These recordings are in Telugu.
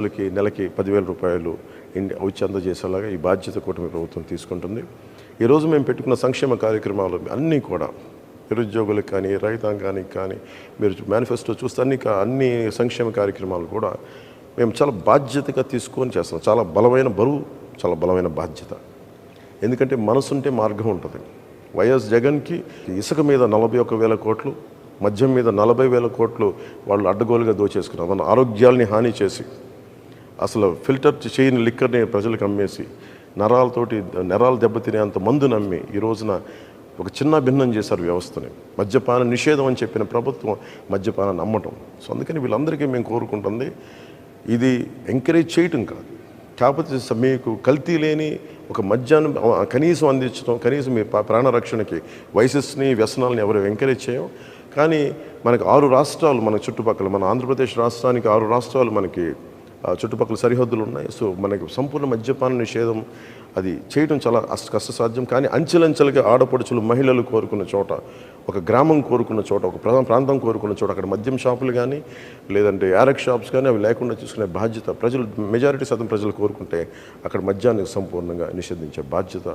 వాళ్ళకి నెలకి పదివేల రూపాయలు ఇండి వచ్చి అందజేసేలాగా ఈ బాధ్యత కూటమి ప్రభుత్వం తీసుకుంటుంది. ఈరోజు మేము పెట్టుకున్న సంక్షేమ కార్యక్రమాలు అన్నీ కూడా నిరుద్యోగులకు కానీ రైతాంగానికి కానీ మీరు మేనిఫెస్టో చూస్తే అన్ని అన్ని సంక్షేమ కార్యక్రమాలు కూడా మేము చాలా బాధ్యతగా తీసుకొని చేస్తున్నాం. చాలా బలమైన బరువు చాలా బలమైన బాధ్యత. ఎందుకంటే మనసుంటే మార్గం ఉంటుంది. వైఎస్ జగన్కి ఇసుక మీద నలభై ఒక్క వేల కోట్లు మద్యం మీద నలభై వేల కోట్లు వాళ్ళు అడ్డగోలుగా దోచేసుకున్నారు. మన ఆరోగ్యాల్ని హాని చేసి అసలు ఫిల్టర్ చేయని లిక్కర్ని ప్రజలకు అమ్మేసి నరాలతోటి నరాలు దెబ్బతినేంత మందు నమ్మి ఈ రోజున ఒక చిన్న భిన్నం చేశారు వ్యవస్థని. మద్యపాన నిషేధం అని చెప్పిన ప్రభుత్వం మద్యపానం నమ్మటం. సో అందుకని వీళ్ళందరికీ మేము కోరుకుంటుంది ఇది ఎంకరేజ్ చేయటం కాదు. కాకపోతే మీకు కల్తీ లేని ఒక మద్యాన్ని కనీసం అందించడం కనీసం మీ ప్రాణరక్షణకి వయసెస్ని వ్యసనాలని ఎవరు ఎంకరేజ్ చేయం కానీ మనకు ఆరు రాష్ట్రాలు మన చుట్టుపక్కల మన ఆంధ్రప్రదేశ్ రాష్ట్రానికి ఆరు రాష్ట్రాలు మనకి చుట్టుపక్కల సరిహద్దులు ఉన్నాయి. సో మనకి సంపూర్ణ మద్యపాన నిషేధం అది చేయడం చాలా కష్టసాధ్యం. కానీ అంచెలంచెలుగా ఆడపడుచులు మహిళలు కోరుకున్న చోట ఒక గ్రామం కోరుకున్న చోట ఒక ప్రధాన ప్రాంతం కోరుకున్న చోట అక్కడ మద్యం షాపులు కానీ లేదంటే యారక్ షాప్స్ కానీ అవి లేకుండా చూసుకునే బాధ్యత ప్రజలు మెజారిటీ శాతం ప్రజలు కోరుకుంటే అక్కడ మద్యాన్ని సంపూర్ణంగా నిషేధించే బాధ్యత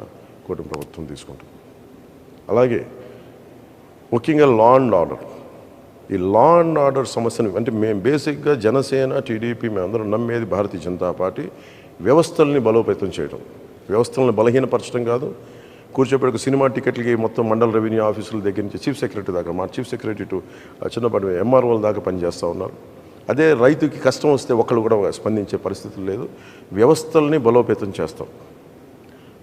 కూటమి ప్రభుత్వం తీసుకుంటుంది. అలాగే ముఖ్యంగా లా అండ్ ఆర్డర్ ఈ లా అండ్ ఆర్డర్ సమస్యను అంటే మేము బేసిక్గా జనసేన టీడీపీ మేమందరం నమ్మేది భారతీయ జనతా పార్టీ వ్యవస్థల్ని బలోపేతం చేయడం వ్యవస్థలను బలహీనపరచడం కాదు. కూర్చోబెట్టుకు సినిమా టికెట్లకి మొత్తం మండల రెవెన్యూ ఆఫీసుల దగ్గర నుంచి చీఫ్ సెక్రటరీ దాకా మా చీఫ్ సెక్రటరీ టు ఆ, చిన్నపాటి ఎంఆర్ఓల దాకా పనిచేస్తూ ఉన్నారు. అదే రైతుకి కష్టం వస్తే ఒకళ్ళు కూడా స్పందించే పరిస్థితులు లేదు. వ్యవస్థల్ని బలోపేతం చేస్తాం.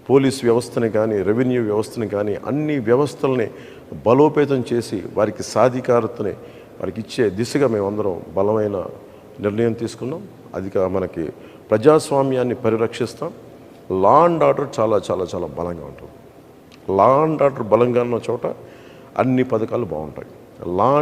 పోలీస్ వ్యవస్థని కానీ రెవెన్యూ వ్యవస్థని కానీ అన్ని వ్యవస్థల్ని బలోపేతం చేసి వారికి సాధికారతని వారికి ఇచ్చే దిశగా మేమందరం బలమైన నిర్ణయం తీసుకున్నాం. అదిగా మనకి ప్రజాస్వామ్యాన్ని పరిరక్షిస్తాం. లా అండ్ ఆర్డర్ చాలా చాలా చాలా బలంగా ఉంటుంది. లా అండ్ ఆర్డర్ బలంగా ఉన్న చోట అన్ని పథకాలు బాగుంటాయి. లా